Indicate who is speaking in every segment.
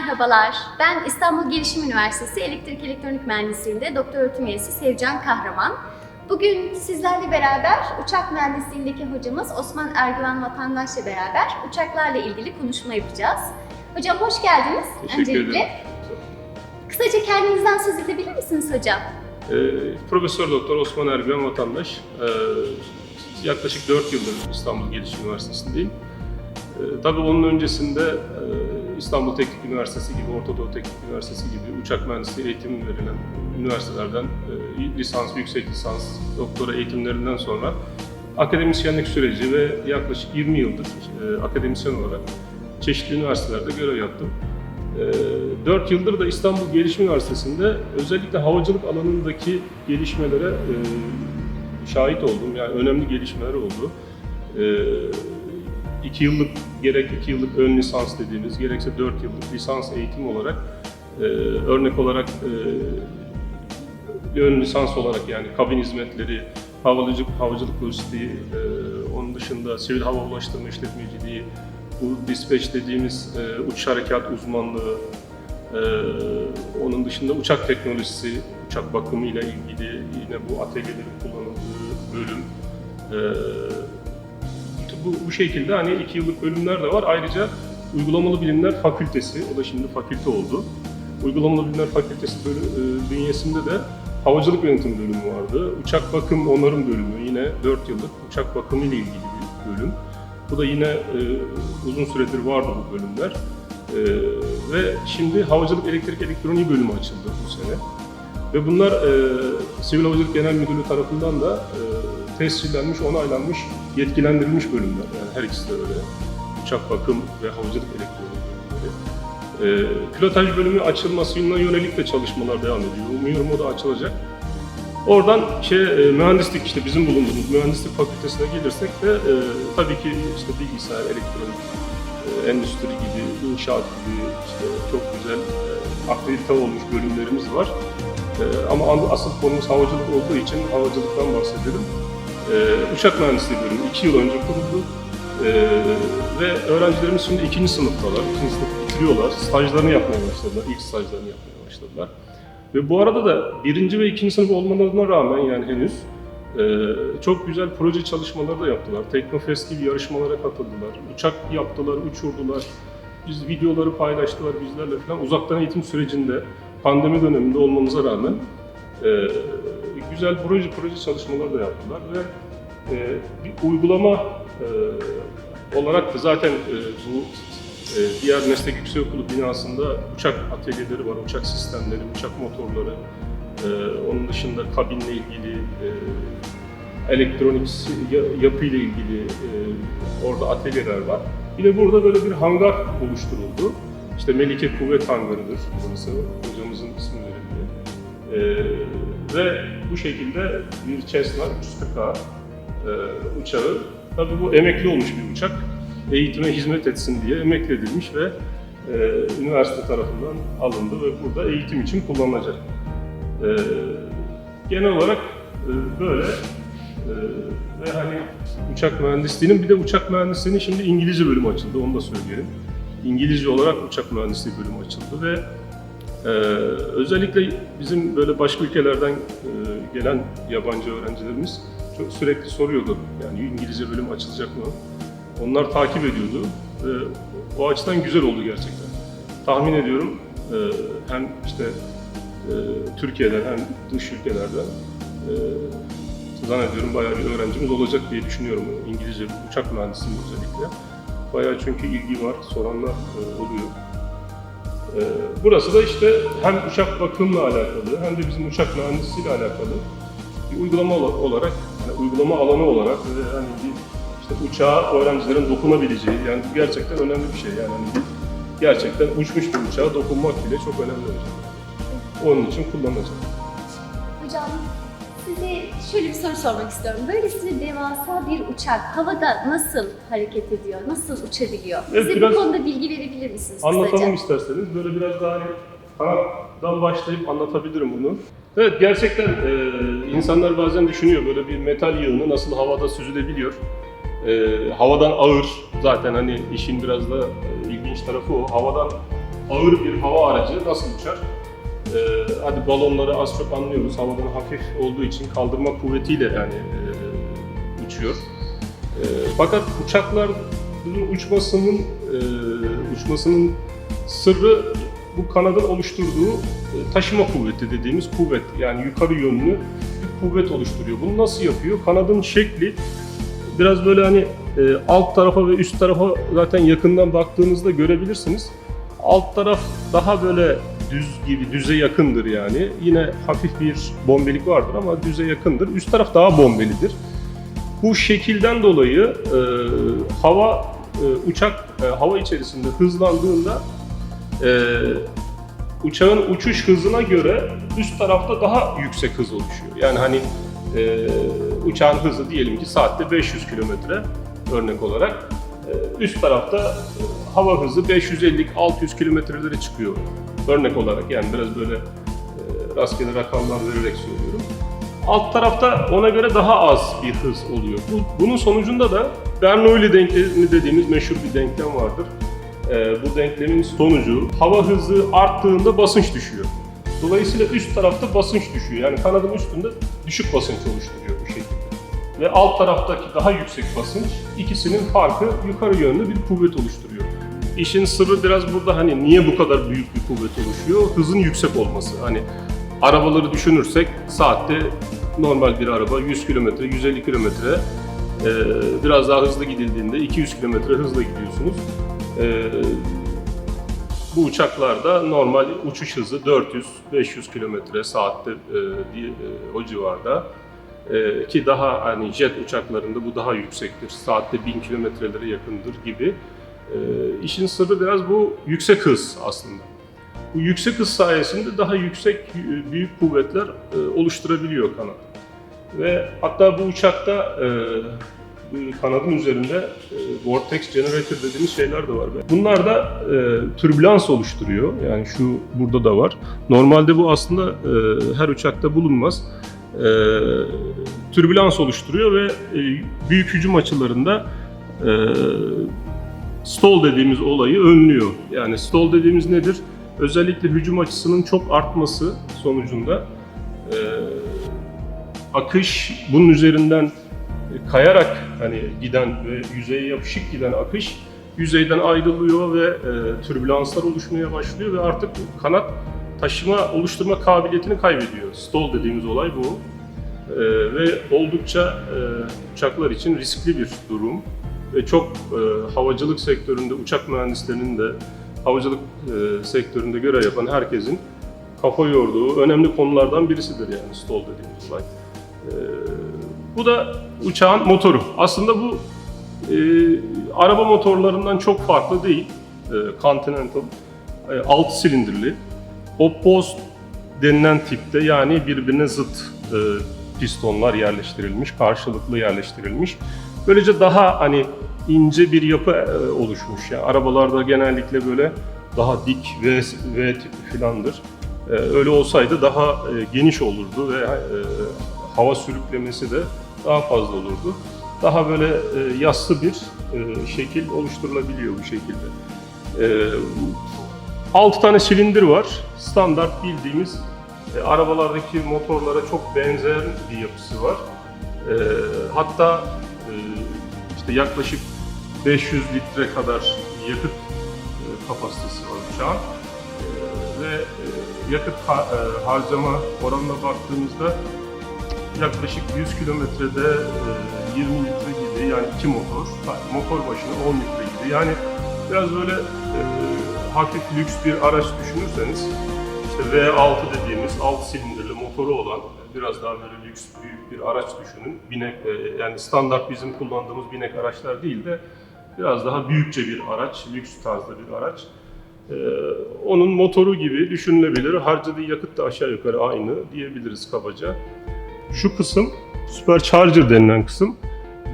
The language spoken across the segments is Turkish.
Speaker 1: Merhabalar. Ben İstanbul Gelişim Üniversitesi Elektrik Elektronik Mühendisliğinde doktor öğretim üyesi Sevcan Kahraman. Bugün sizlerle beraber uçak mühendisliğindeki hocamız Osman Ergüven Vatandaş'la beraber uçaklarla ilgili konuşma yapacağız. Hocam hoş geldiniz.
Speaker 2: Teşekkür
Speaker 1: Öncelikle.
Speaker 2: ederim.
Speaker 1: Kısaca kendinizden söz edebilir misiniz hocam?
Speaker 2: Ee, Profesör Doktor Osman Ergüven vatandaş. Ee, yaklaşık 4 yıldır İstanbul Gelişim Üniversitesi'ndeyim. Ee, tabii onun öncesinde e, İstanbul Teknik Üniversitesi gibi, Orta Doğu Teknik Üniversitesi gibi uçak mühendisliği eğitimi verilen üniversitelerden e, lisans, yüksek lisans, doktora eğitimlerinden sonra akademisyenlik süreci ve yaklaşık 20 yıldır e, akademisyen olarak çeşitli üniversitelerde görev yaptım. 4 yıldır da İstanbul Gelişim Üniversitesi'nde özellikle havacılık alanındaki gelişmelere e, şahit oldum. Yani önemli gelişmeler oldu. 2 yıllık gerek 2 yıllık ön lisans dediğimiz gerekse 4 yıllık lisans eğitim olarak e, örnek olarak e, ön lisans olarak yani kabin hizmetleri, havacılık, havacılık lojistiği, e, onun dışında sivil hava ulaştırma işletmeciliği, bu dispatch dediğimiz e, uçuş harekat uzmanlığı, e, onun dışında uçak teknolojisi, uçak bakımı ile ilgili yine bu atölyelerin kullanıldığı bölüm. E, bu, bu şekilde hani iki yıllık bölümler de var. Ayrıca Uygulamalı Bilimler Fakültesi, o da şimdi fakülte oldu. Uygulamalı Bilimler Fakültesi bölü, e, bünyesinde de havacılık yönetimi bölümü vardı. Uçak bakım onarım bölümü yine 4 yıllık uçak bakımı ile ilgili bir bölüm. Bu da yine e, uzun süredir vardı bu bölümler. E, ve şimdi Havacılık Elektrik Elektroniği bölümü açıldı bu sene. Ve bunlar e, Sivil Havacılık Genel Müdürlüğü tarafından da e, tescillenmiş, onaylanmış, yetkilendirilmiş bölümler. Yani her ikisi de öyle. Uçak bakım ve havacılık elektroniği bölümleri. E, pilotaj bölümü açılmasına yönelik de çalışmalar devam ediyor. Umuyorum o da açılacak. Oradan şey e, mühendislik işte bizim bulunduğumuz mühendislik fakültesine gelirsek de e, tabii ki işte bilgisayar, elektronik, e, endüstri gibi, inşaat gibi işte çok güzel e, akredite olmuş bölümlerimiz var. E, ama asıl konumuz havacılık olduğu için havacılıktan bahsedelim. E, uçak mühendisliği bölümü iki yıl önce kuruldu. E, ve öğrencilerimiz şimdi ikinci sınıftalar, ikinci sınıf bitiriyorlar, stajlarını yapmaya başladılar, ilk stajlarını yapmaya başladılar. Ve bu arada da birinci ve ikinci sınıf olmalarına rağmen yani henüz e, çok güzel proje çalışmaları da yaptılar. Teknofest gibi yarışmalara katıldılar. Uçak yaptılar, uçurdular. Biz videoları paylaştılar bizlerle falan. Uzaktan eğitim sürecinde pandemi döneminde olmamıza rağmen e, güzel proje proje çalışmaları da yaptılar ve e, bir uygulama e, olarak da zaten e, bu e, diğer meslek yüksekokulu binasında uçak atölyeleri var, uçak sistemleri, uçak motorları, e, onun dışında kabinle ilgili, e, elektronik ya- yapı ile ilgili e, orada atölyeler var. Bir de burada böyle bir hangar oluşturuldu. İşte Melike Kuvvet Hangarı'dır burası, hocamızın ismi verildi. Ve bu şekilde bir Cessna 340K e, uçağı, tabii bu emekli olmuş bir uçak, eğitime hizmet etsin diye emekli edilmiş ve e, üniversite tarafından alındı ve burada eğitim için kullanılacak. E, genel olarak e, böyle e, ve hani uçak mühendisliğinin bir de uçak mühendisliğinin şimdi İngilizce bölümü açıldı onu da söyleyelim. İngilizce olarak uçak mühendisliği bölümü açıldı ve ee, özellikle bizim böyle başka ülkelerden e, gelen yabancı öğrencilerimiz çok sürekli soruyordu. Yani İngilizce bölüm açılacak mı? Onlar takip ediyordu. Ve o açıdan güzel oldu gerçekten. Tahmin ediyorum e, hem işte e, Türkiye'den hem dış ülkelerden e, zannediyorum bayağı bir öğrencimiz olacak diye düşünüyorum İngilizce uçak mühendisliğinde özellikle. Bayağı çünkü ilgi var, soranlar e, oluyor. Ee, Burası da işte hem uçak bakımla alakalı hem de bizim uçak mühendisliğiyle alakalı bir uygulama ola- olarak, yani uygulama alanı olarak ve hani bir işte uçağa öğrencilerin dokunabileceği yani bu gerçekten önemli bir şey yani hani gerçekten uçmuş bir uçağa dokunmak bile çok önemli olacak. Onun için kullanılacak.
Speaker 1: Şöyle bir soru sormak istiyorum. Böylesine devasa bir uçak havada nasıl hareket ediyor, nasıl uçabiliyor?
Speaker 2: Evet,
Speaker 1: Bize
Speaker 2: biraz
Speaker 1: bu konuda bilgi verebilir misiniz
Speaker 2: Anlatalım
Speaker 1: kısaca?
Speaker 2: isterseniz. Böyle biraz daha hani kanattan başlayıp anlatabilirim bunu. Evet gerçekten e, insanlar bazen düşünüyor böyle bir metal yığını nasıl havada süzülebiliyor. E, havadan ağır zaten hani işin biraz da e, ilginç tarafı o. Havadan ağır bir hava aracı nasıl uçar? Ee, hadi balonları az çok anlıyoruz. Havadan hafif olduğu için kaldırma kuvvetiyle yani e, uçuyor. E, fakat uçakların uçmasının e, uçmasının sırrı bu kanadın oluşturduğu e, taşıma kuvveti dediğimiz kuvvet. Yani yukarı yönlü bir kuvvet oluşturuyor. Bunu nasıl yapıyor? Kanadın şekli biraz böyle hani e, alt tarafa ve üst tarafa zaten yakından baktığınızda görebilirsiniz. Alt taraf daha böyle düz gibi, düze yakındır yani. Yine hafif bir bombelik vardır ama düze yakındır. Üst taraf daha bombelidir. Bu şekilden dolayı e, hava e, uçak e, hava içerisinde hızlandığında e, uçağın uçuş hızına göre üst tarafta daha yüksek hız oluşuyor. Yani hani e, uçağın hızı diyelim ki saatte 500 kilometre örnek olarak e, üst tarafta e, hava hızı 550-600 kilometrelere çıkıyor örnek olarak yani biraz böyle e, rastgele rakamlar vererek söylüyorum. Alt tarafta ona göre daha az bir hız oluyor. Bu, bunun sonucunda da Bernoulli denklemi dediğimiz meşhur bir denklem vardır. Ee, bu denklemin sonucu hava hızı arttığında basınç düşüyor. Dolayısıyla üst tarafta basınç düşüyor. Yani kanadın üstünde düşük basınç oluşturuyor bu şekilde. Ve alt taraftaki daha yüksek basınç ikisinin farkı yukarı yönlü bir kuvvet oluşturuyor. İşin sırrı biraz burada hani niye bu kadar büyük bir kuvvet oluşuyor? Hızın yüksek olması. Hani arabaları düşünürsek saatte normal bir araba 100 kilometre, 150 kilometre e, biraz daha hızlı gidildiğinde 200 kilometre hızla gidiyorsunuz. E, bu uçaklarda normal uçuş hızı 400-500 kilometre saatte diye, e, o civarda. Ki daha hani jet uçaklarında bu daha yüksektir. Saatte 1000 kilometrelere yakındır gibi. E, işin sırrı biraz bu yüksek hız aslında. Bu yüksek hız sayesinde daha yüksek e, büyük kuvvetler e, oluşturabiliyor kanat. Ve hatta bu uçakta e, kanadın üzerinde e, vortex generator dediğimiz şeyler de var. Bunlar da e, türbülans oluşturuyor. Yani şu burada da var. Normalde bu aslında e, her uçakta bulunmaz. E, türbülans oluşturuyor ve e, büyük hücum açılarında e, stall dediğimiz olayı önlüyor. Yani stall dediğimiz nedir? Özellikle hücum açısının çok artması sonucunda e, akış bunun üzerinden kayarak hani giden ve yüzeye yapışık giden akış yüzeyden ayrılıyor ve e, türbülanslar oluşmaya başlıyor ve artık kanat taşıma oluşturma kabiliyetini kaybediyor. Stall dediğimiz olay bu. E, ve oldukça e, uçaklar için riskli bir durum ve çok e, havacılık sektöründe uçak mühendislerinin de havacılık e, sektöründe görev yapan herkesin kafa yorduğu önemli konulardan birisidir yani stall dediğimiz olay. E, bu da uçağın motoru. Aslında bu e, araba motorlarından çok farklı değil. E, Continental e, 6 silindirli. Opposed denilen tipte yani birbirine zıt e, pistonlar yerleştirilmiş, karşılıklı yerleştirilmiş. Böylece daha hani ince bir yapı e, oluşmuş. Yani arabalarda genellikle böyle daha dik V, v tipi filandır. E, öyle olsaydı daha e, geniş olurdu ve hava sürüklemesi de daha fazla olurdu. Daha böyle yassı bir şekil oluşturulabiliyor bu şekilde. E, 6 tane silindir var. Standart bildiğimiz arabalardaki motorlara çok benzer bir yapısı var. Hatta işte yaklaşık 500 litre kadar yakıt e, kapasitesi var uçağın. E, ve e, yakıt ha- harcama oranına baktığımızda yaklaşık 100 kilometrede e, 20 litre gibi yani iki motor, motor başına 10 litre gibi. Yani biraz böyle hafif lüks bir araç düşünürseniz işte V6 dediğimiz 6 silindirli motoru olan biraz daha böyle lüks büyük bir araç düşünün. Binek yani standart bizim kullandığımız binek araçlar değil de biraz daha büyükçe bir araç, lüks tarzda bir araç. Ee, onun motoru gibi düşünülebilir. Harcadığı yakıt da aşağı yukarı aynı diyebiliriz kabaca. Şu kısım supercharger denilen kısım.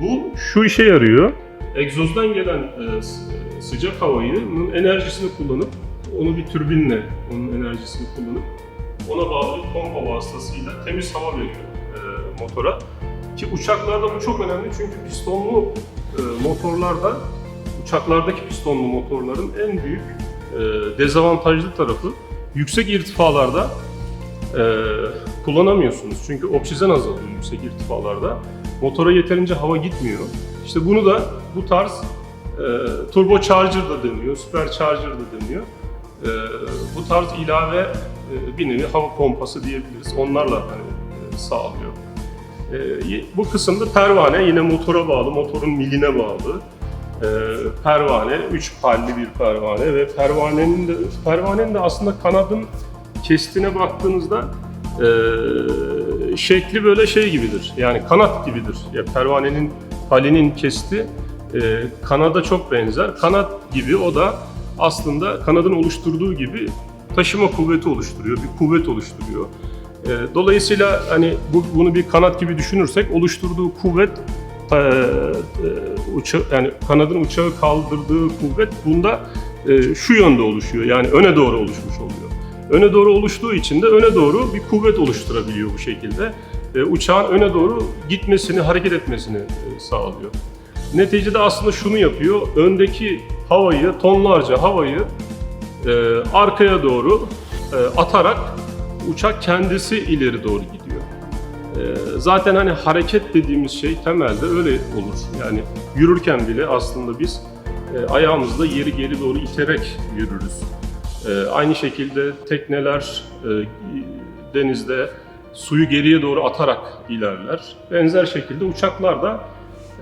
Speaker 2: Bu şu işe yarıyor. Egzozdan gelen e, sıcak havayı enerjisini kullanıp onu bir türbinle onun enerjisini kullanıp ona bağlı pompa vasıtasıyla temiz hava veriyor e, motora. Ki uçaklarda bu çok önemli çünkü pistonlu motorlarda uçaklardaki pistonlu motorların en büyük e, dezavantajlı tarafı yüksek irtifalarda e, kullanamıyorsunuz. Çünkü oksijen azalıyor yüksek irtifalarda. Motora yeterince hava gitmiyor. İşte bunu da bu tarz e, turbo charger da deniyor, super charger da deniyor. E, bu tarz ilave e, bir nevi hava pompası diyebiliriz. Onlarla hani, e, sağlıyor. E, y- bu kısımda pervane yine motora bağlı, motorun miline bağlı. E, pervane, üç palli bir pervane ve pervanenin de, pervanenin de aslında kanadın kestine baktığınızda e, şekli böyle şey gibidir. Yani kanat gibidir. Ya pervanenin palinin kesti e, kanada çok benzer. Kanat gibi o da aslında kanadın oluşturduğu gibi taşıma kuvveti oluşturuyor, bir kuvvet oluşturuyor. E, dolayısıyla hani bu, bunu bir kanat gibi düşünürsek oluşturduğu kuvvet e, e, uça, yani kanadın uçağı kaldırdığı kuvvet bunda e, şu yönde oluşuyor. Yani öne doğru oluşmuş oluyor. Öne doğru oluştuğu için de öne doğru bir kuvvet oluşturabiliyor bu şekilde. Uçağın öne doğru gitmesini, hareket etmesini sağlıyor. Neticede aslında şunu yapıyor. Öndeki havayı, tonlarca havayı arkaya doğru atarak uçak kendisi ileri doğru gidiyor. E, zaten hani hareket dediğimiz şey temelde öyle olur. Yani yürürken bile aslında biz e, ayağımızla yeri geri doğru iterek yürürüz. E, aynı şekilde tekneler e, denizde suyu geriye doğru atarak ilerler. Benzer şekilde uçaklar da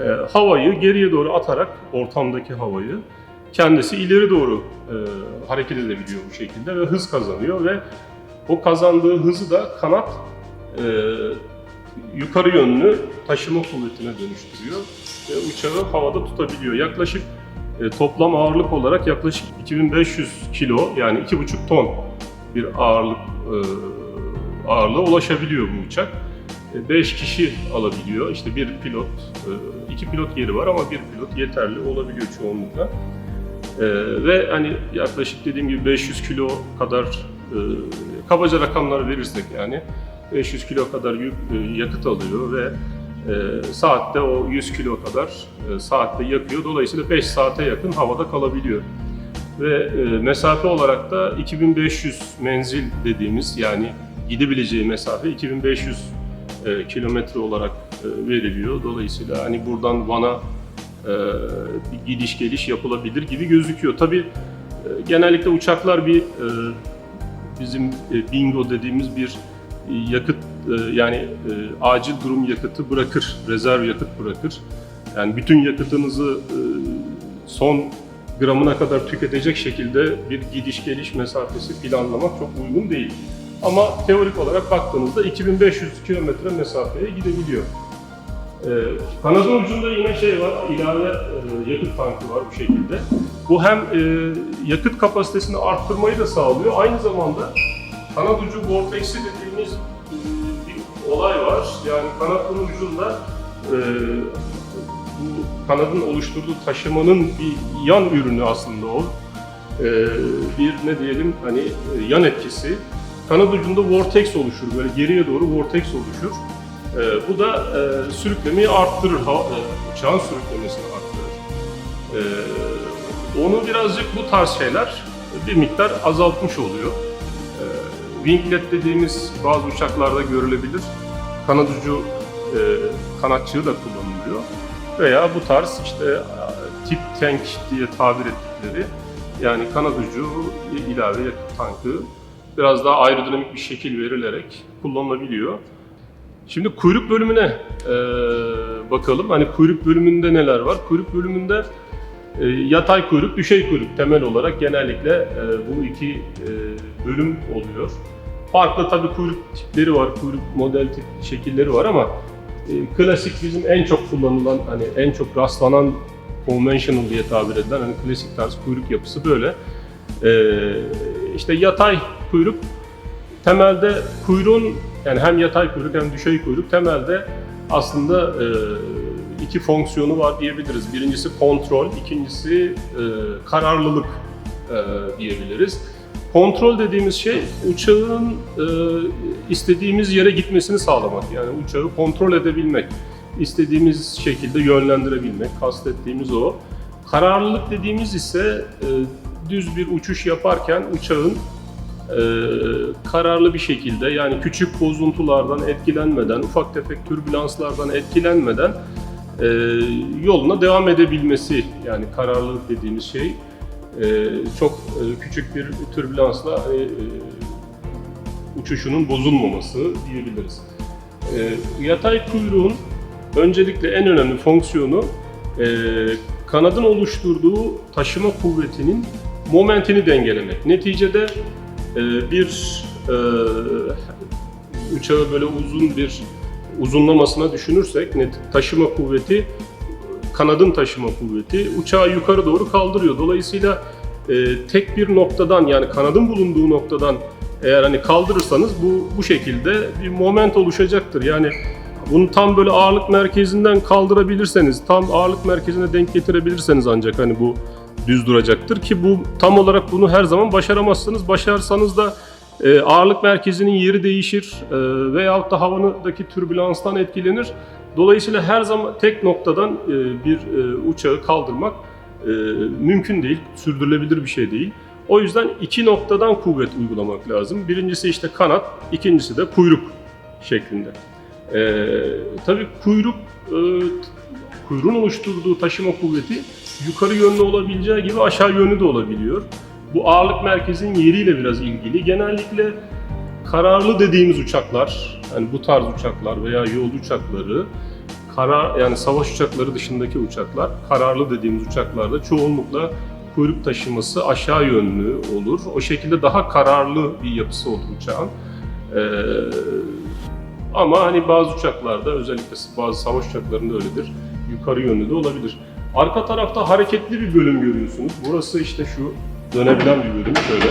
Speaker 2: e, havayı geriye doğru atarak ortamdaki havayı kendisi ileri doğru e, hareket edebiliyor bu şekilde ve hız kazanıyor ve o kazandığı hızı da kanat e, yukarı yönlü taşıma kuvvetine dönüştürüyor ve uçağı havada tutabiliyor. Yaklaşık e, toplam ağırlık olarak yaklaşık 2500 kilo yani 2,5 ton bir ağırlık e, ağırlığa ulaşabiliyor bu uçak. 5 kişi alabiliyor. İşte bir pilot, e, iki pilot yeri var ama bir pilot yeterli olabiliyor çoğunlukla. E, Ve hani yaklaşık dediğim gibi 500 kilo kadar e, kabaca rakamları verirsek yani 500 kilo kadar yük, e, yakıt alıyor ve e, saatte o 100 kilo kadar e, saatte yakıyor. Dolayısıyla 5 saate yakın havada kalabiliyor. Ve e, mesafe olarak da 2500 menzil dediğimiz yani gidebileceği mesafe 2500 e, kilometre olarak e, veriliyor. Dolayısıyla hani buradan Van'a e, gidiş geliş yapılabilir gibi gözüküyor. Tabii e, genellikle uçaklar bir e, bizim e, bingo dediğimiz bir yakıt e, yani e, acil durum yakıtı bırakır, rezerv yakıt bırakır. Yani bütün yakıtınızı e, son gramına kadar tüketecek şekilde bir gidiş geliş mesafesi planlamak çok uygun değil. Ama teorik olarak baktığınızda 2500 kilometre mesafeye gidebiliyor. Kanadın ucunda yine şey var, ilave e, yakıt tankı var bu şekilde. Bu hem e, yakıt kapasitesini arttırmayı da sağlıyor, aynı zamanda kanat ucu vortex'i dediğimiz e, bir olay var. Yani kanatın ucunda e, bu kanadın oluşturduğu taşımanın bir yan ürünü aslında o. E, bir ne diyelim hani e, yan etkisi. Kanat ucunda vortex oluşur, böyle geriye doğru vortex oluşur. E, bu da e, sürüklemeyi arttırır, ha, e, uçağın sürüklemesini arttırır. E, onu birazcık bu tarz şeyler bir miktar azaltmış oluyor. E, winglet dediğimiz bazı uçaklarda görülebilir. Kanat ucu e, kanatçığı da kullanılıyor. Veya bu tarz işte e, tip tank diye tabir ettikleri yani kanat ucu ilave yakıt tankı biraz daha aerodinamik bir şekil verilerek kullanılabiliyor. Şimdi kuyruk bölümüne e, bakalım. Hani kuyruk bölümünde neler var? Kuyruk bölümünde e, yatay kuyruk, düşey kuyruk temel olarak genellikle e, bu iki e, bölüm oluyor. Farklı tabii kuyruk tipleri var, kuyruk model tip şekilleri var ama e, klasik bizim en çok kullanılan, hani en çok rastlanan conventional diye tabir edilen hani klasik tarz kuyruk yapısı böyle. E, işte yatay kuyruk temelde kuyruğun yani hem yatay kuyruk hem düşey kuyruk temelde aslında e, iki fonksiyonu var diyebiliriz. Birincisi kontrol, ikincisi e, kararlılık e, diyebiliriz. Kontrol dediğimiz şey uçağın e, istediğimiz yere gitmesini sağlamak. Yani uçağı kontrol edebilmek, istediğimiz şekilde yönlendirebilmek, kastettiğimiz o. Kararlılık dediğimiz ise e, düz bir uçuş yaparken uçağın e, kararlı bir şekilde yani küçük bozuntulardan etkilenmeden, ufak tefek türbülanslardan etkilenmeden e, yoluna devam edebilmesi yani kararlılık dediğimiz şey e, çok e, küçük bir türbülansla e, e, uçuşunun bozulmaması diyebiliriz. E, yatay kuyruğun öncelikle en önemli fonksiyonu e, kanadın oluşturduğu taşıma kuvvetinin momentini dengelemek. Neticede e, bir e, uçağı böyle uzun bir uzunlamasına düşünürsek net taşıma kuvveti kanadın taşıma kuvveti uçağı yukarı doğru kaldırıyor. Dolayısıyla e, tek bir noktadan yani kanadın bulunduğu noktadan eğer hani kaldırırsanız bu bu şekilde bir moment oluşacaktır. Yani bunu tam böyle ağırlık merkezinden kaldırabilirseniz, tam ağırlık merkezine denk getirebilirseniz ancak hani bu düz duracaktır ki bu tam olarak bunu her zaman başaramazsınız. Başarsanız da e, ağırlık merkezinin yeri değişir e, veyahut da havanındaki türbülanstan etkilenir. Dolayısıyla her zaman tek noktadan e, bir e, uçağı kaldırmak e, mümkün değil, sürdürülebilir bir şey değil. O yüzden iki noktadan kuvvet uygulamak lazım. Birincisi işte kanat, ikincisi de kuyruk şeklinde. Ee, tabii kuyruk, e, kuyruğun oluşturduğu taşıma kuvveti yukarı yönlü olabileceği gibi aşağı yönlü de olabiliyor. Bu ağırlık merkezinin yeriyle biraz ilgili. Genellikle kararlı dediğimiz uçaklar, yani bu tarz uçaklar veya yolcu uçakları, karar yani savaş uçakları dışındaki uçaklar, kararlı dediğimiz uçaklarda çoğunlukla kuyruk taşıması aşağı yönlü olur. O şekilde daha kararlı bir yapısı olur uçağın. Ee, ama hani bazı uçaklarda özellikle bazı savaş uçaklarında öyledir. Yukarı yönlü de olabilir. Arka tarafta hareketli bir bölüm görüyorsunuz. Burası işte şu dönebilen bir bölüm şöyle.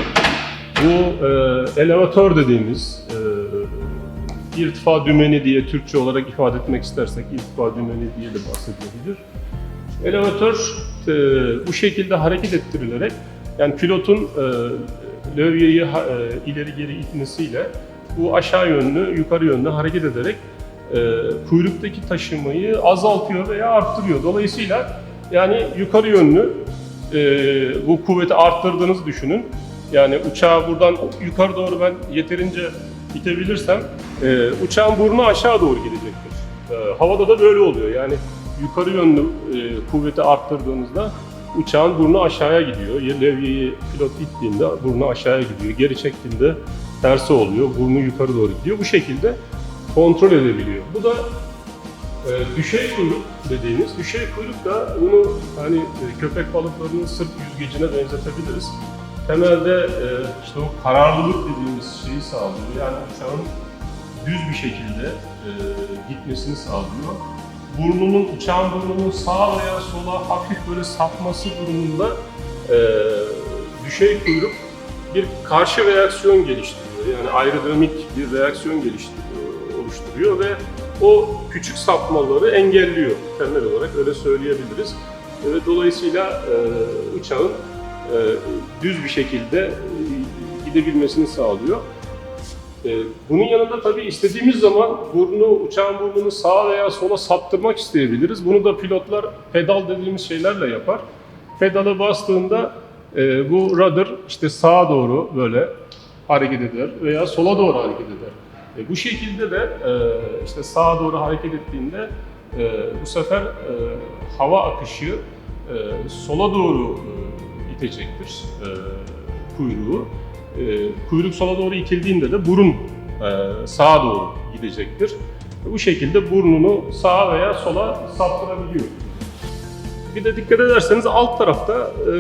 Speaker 2: Bu e, elevatör dediğimiz e, irtifa dümeni diye Türkçe olarak ifade etmek istersek irtifa dümeni diye de bahsedilebilir. Elevatör e, bu şekilde hareket ettirilerek yani pilotun e, lövyeyi e, ileri geri itmesiyle bu aşağı yönlü, yukarı yönlü hareket ederek e, kuyruktaki taşımayı azaltıyor veya arttırıyor. Dolayısıyla yani yukarı yönlü e, bu kuvveti arttırdığınızı düşünün. Yani uçağı buradan yukarı doğru ben yeterince itebilirsem e, uçağın burnu aşağı doğru gidecektir. E, havada da böyle oluyor. Yani yukarı yönlü e, kuvveti arttırdığınızda uçağın burnu aşağıya gidiyor. Levyeyi pilot ittiğinde burnu aşağıya gidiyor. Geri çektiğinde tersi oluyor. Burnu yukarı doğru gidiyor. Bu şekilde kontrol edebiliyor. Bu da e, düşey kuyruk dediğimiz. Düşey kuyruk da bunu hani e, köpek balıklarının sırt yüzgecine benzetebiliriz. Temelde e, işte o kararlılık dediğimiz şeyi sağlıyor. Yani uçağın düz bir şekilde e, gitmesini sağlıyor. Burnunun, uçağın burnunun sağa veya sola hafif böyle sapması durumunda e, düşey kuyruk bir karşı reaksiyon geliştiriyor. Yani aerodinamik bir reaksiyon geliştiriyor, oluşturuyor ve o küçük sapmaları engelliyor temel olarak öyle söyleyebiliriz. E, dolayısıyla e, uçağın e, düz bir şekilde e, gidebilmesini sağlıyor. E, bunun yanında tabii istediğimiz zaman burnu, uçağın burnunu sağa veya sola saptırmak isteyebiliriz. Bunu da pilotlar pedal dediğimiz şeylerle yapar. Pedala bastığında e, bu rudder işte sağa doğru böyle hareket eder veya sola doğru hareket eder. E, bu şekilde de e, işte sağa doğru hareket ettiğinde e, bu sefer e, hava akışı e, sola doğru e, itecektir e, kuyruğu. E, kuyruk sola doğru itildiğinde de burun e, sağa doğru gidecektir. Bu şekilde burnunu sağa veya sola saptırabiliyor. Bir de dikkat ederseniz alt tarafta e,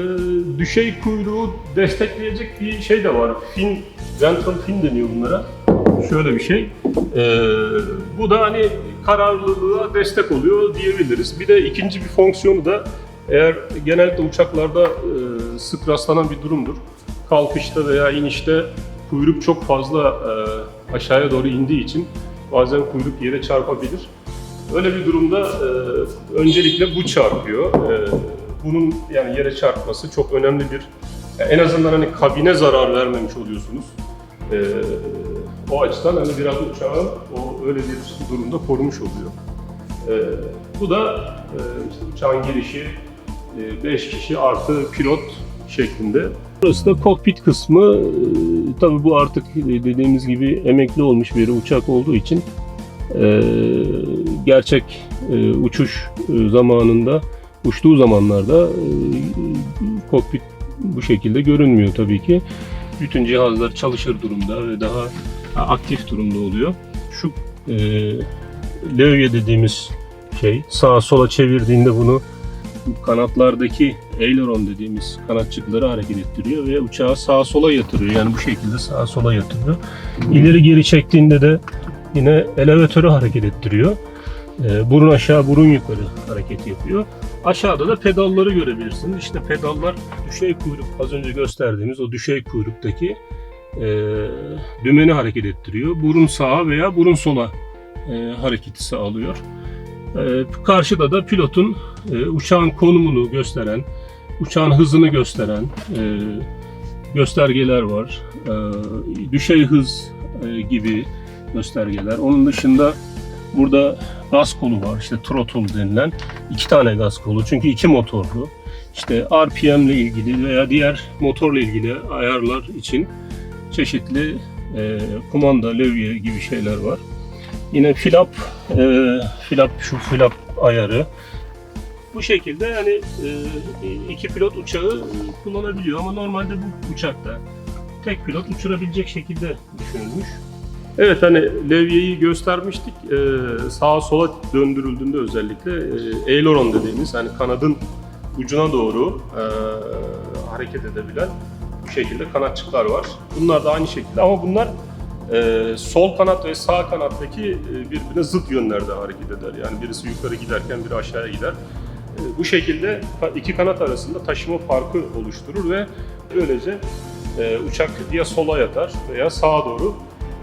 Speaker 2: düşey kuyruğu destekleyecek bir şey de var. Fin, ventral fin deniyor bunlara. Şöyle bir şey. E, bu da hani kararlılığa destek oluyor diyebiliriz. Bir de ikinci bir fonksiyonu da eğer genellikle uçaklarda e, sık rastlanan bir durumdur. Kalkışta veya inişte kuyruk çok fazla e, aşağıya doğru indiği için bazen kuyruk yere çarpabilir. Öyle bir durumda e, öncelikle bu çarpıyor. E, bunun yani yere çarpması çok önemli bir, yani en azından hani kabine zarar vermemiş oluyorsunuz. E, o açıdan hani biraz uçağın o öyle bir durumda korumuş oluyor. E, bu da e, işte uçağın girişi 5 kişi artı pilot şeklinde Burası da kokpit kısmı. Ee, Tabii bu artık dediğimiz gibi emekli olmuş bir uçak olduğu için e, gerçek e, uçuş e, zamanında uçtuğu zamanlarda e, kokpit bu şekilde görünmüyor tabii ki. Bütün cihazlar çalışır durumda ve daha aktif durumda oluyor. Şu e, levye dediğimiz şey sağa sola çevirdiğinde bunu kanatlardaki aileron dediğimiz kanatçıkları hareket ettiriyor ve uçağı sağa sola yatırıyor. Yani bu şekilde sağa sola yatırıyor. İleri geri çektiğinde de yine elevatörü hareket ettiriyor. Ee, burun aşağı burun yukarı hareket yapıyor. Aşağıda da pedalları görebilirsiniz. İşte pedallar düşey kuyruk az önce gösterdiğimiz o düşey kuyruktaki e, dümeni hareket ettiriyor. Burun sağa veya burun sola e, hareketi sağlıyor. E, karşıda da pilotun e, uçağın konumunu gösteren, uçağın hızını gösteren e, göstergeler var. E, düşey hız e, gibi göstergeler. Onun dışında burada gaz kolu var. İşte throttle denilen iki tane gaz kolu. Çünkü iki motorlu. İşte RPM ile ilgili veya diğer motorla ilgili ayarlar için çeşitli e, kumanda, levye gibi şeyler var. Yine flap, e, flap şu flap ayarı. Bu şekilde yani e, iki pilot uçağı kullanabiliyor ama normalde bu uçakta tek pilot uçurabilecek şekilde düşünülmüş. Evet hani levyeyi göstermiştik. Ee, sağa sola döndürüldüğünde özellikle e, aileron dediğimiz hani kanadın ucuna doğru e, hareket edebilen şekilde kanatçıklar var. Bunlar da aynı şekilde ama bunlar e, sol kanat ve sağ kanattaki e, birbirine zıt yönlerde hareket eder. Yani birisi yukarı giderken biri aşağıya gider. E, bu şekilde iki kanat arasında taşıma farkı oluşturur ve böylece e, uçak ya sola yatar veya sağa doğru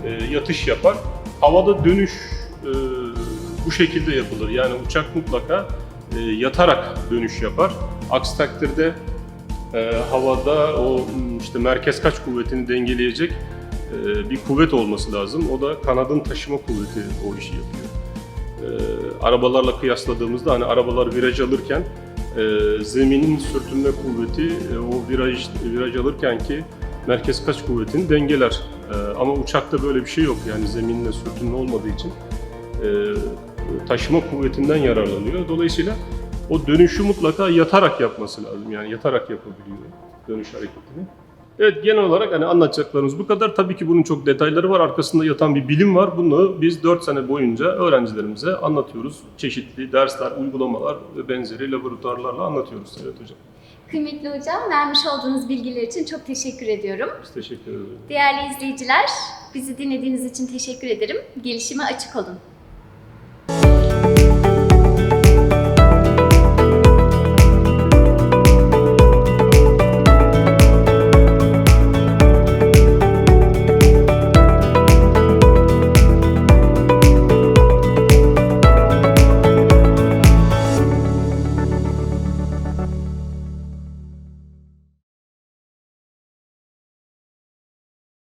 Speaker 2: e, yatış yapar. Havada dönüş e, bu şekilde yapılır. Yani uçak mutlaka e, yatarak dönüş yapar. Aksi takdirde e, havada o m, işte merkez kaç kuvvetini dengeleyecek e, bir kuvvet olması lazım. O da kanadın taşıma kuvveti o işi yapıyor. E, arabalarla kıyasladığımızda hani arabalar viraj alırken e, zeminin sürtünme kuvveti e, o viraj viraj alırken ki merkez kaç kuvvetini dengeler. E, ama uçakta böyle bir şey yok yani zeminle sürtünme olmadığı için e, taşıma kuvvetinden yararlanıyor. Dolayısıyla o dönüşü mutlaka yatarak yapması lazım. Yani yatarak yapabiliyor dönüş hareketini. Evet genel olarak hani anlatacaklarımız bu kadar. Tabii ki bunun çok detayları var. Arkasında yatan bir bilim var. Bunu biz 4 sene boyunca öğrencilerimize anlatıyoruz. Çeşitli dersler, uygulamalar ve benzeri laboratuvarlarla anlatıyoruz Serhat Hocam.
Speaker 1: Kıymetli hocam, vermiş olduğunuz bilgiler için çok teşekkür ediyorum.
Speaker 2: Biz teşekkür ederiz.
Speaker 1: Değerli izleyiciler, bizi dinlediğiniz için teşekkür ederim. Gelişime açık olun.